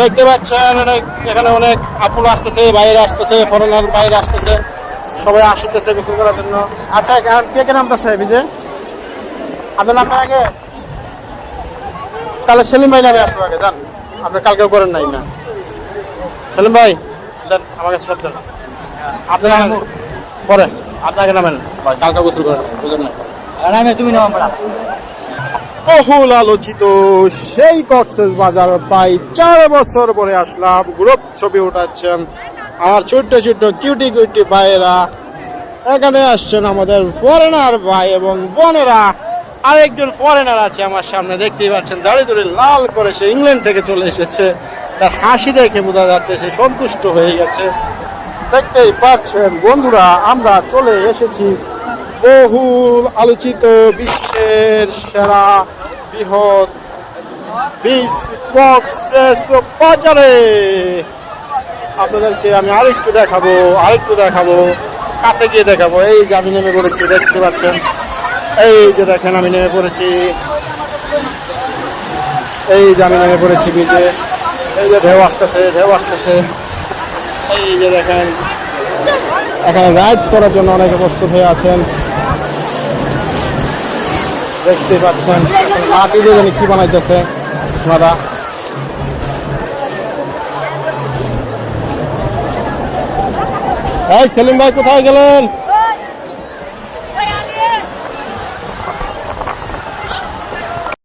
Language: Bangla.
দেখতে পাচ্ছেন অনেক এখানে অনেক আপুল আসতেছে বাইরে আসতেছে ফরেনার বাইরে আসতেছে সবাই আসতেছে গোসল করার জন্য। আচ্ছা কে কে নামতেছে বিজে? আপনার নামটা আগে? তাহলে সেলিম ভাই নামে আসব আগে যান আপনি কালকেও করেন নাই না। সেলিম ভাই দেন আমার কাছে সব দেন। আপনি নামেন। পরে আপনাকে নামেন। ভাই কালকে গোসল করেন বুঝেন না তুমি নাম বহুল আলোচিত সেই কক্সেস বাজার প্রায় চার বছর পরে আসলাম। গ্রুপ ছবি উঠাচ্ছেন আমার ছোট্ট ছোট্ট কিউটি কিউটি ভাইয়েরা। এখানে আসছেন আমাদের ফরেনার ভাই এবং বোনেরা। আরেকজন ফরেনার আছে আমার সামনে, দেখতেই পাচ্ছেন দাঁড়িয়ে দাঁড়িয়ে লাল করে সে ইংল্যান্ড থেকে চলে এসেছে। তার হাসি দেখে বোঝা যাচ্ছে সে সন্তুষ্ট হয়ে গেছে। দেখতেই পাচ্ছেন, বন্ধুরা, আমরা চলে এসেছি বহুল আলোচিত বিশ্বের সেরা বৃহৎ বাজারে। আপনাদেরকে আমি আরেকটু দেখাবো আরেকটু দেখাবো, কাছে গিয়ে দেখাবো। এই যে আমি নেমে পড়েছি, দেখতে পাচ্ছেন? এই যে দেখেন, আমি নেমে পড়েছি। এই যে আমি নেমে পড়েছি বিচে এই যে ঢেউ আসতেছে ঢেউ আসতেছে। এই যে দেখেন, এখানে রাইডস করার জন্য অনেকে প্রস্তুত হয়ে আছেন। দেখতে পাচ্ছেন। মাটি দিয়ে জানি কি বানাইতেছে আপনারা। এই সেলিম ভাই কোথায় গেলেন?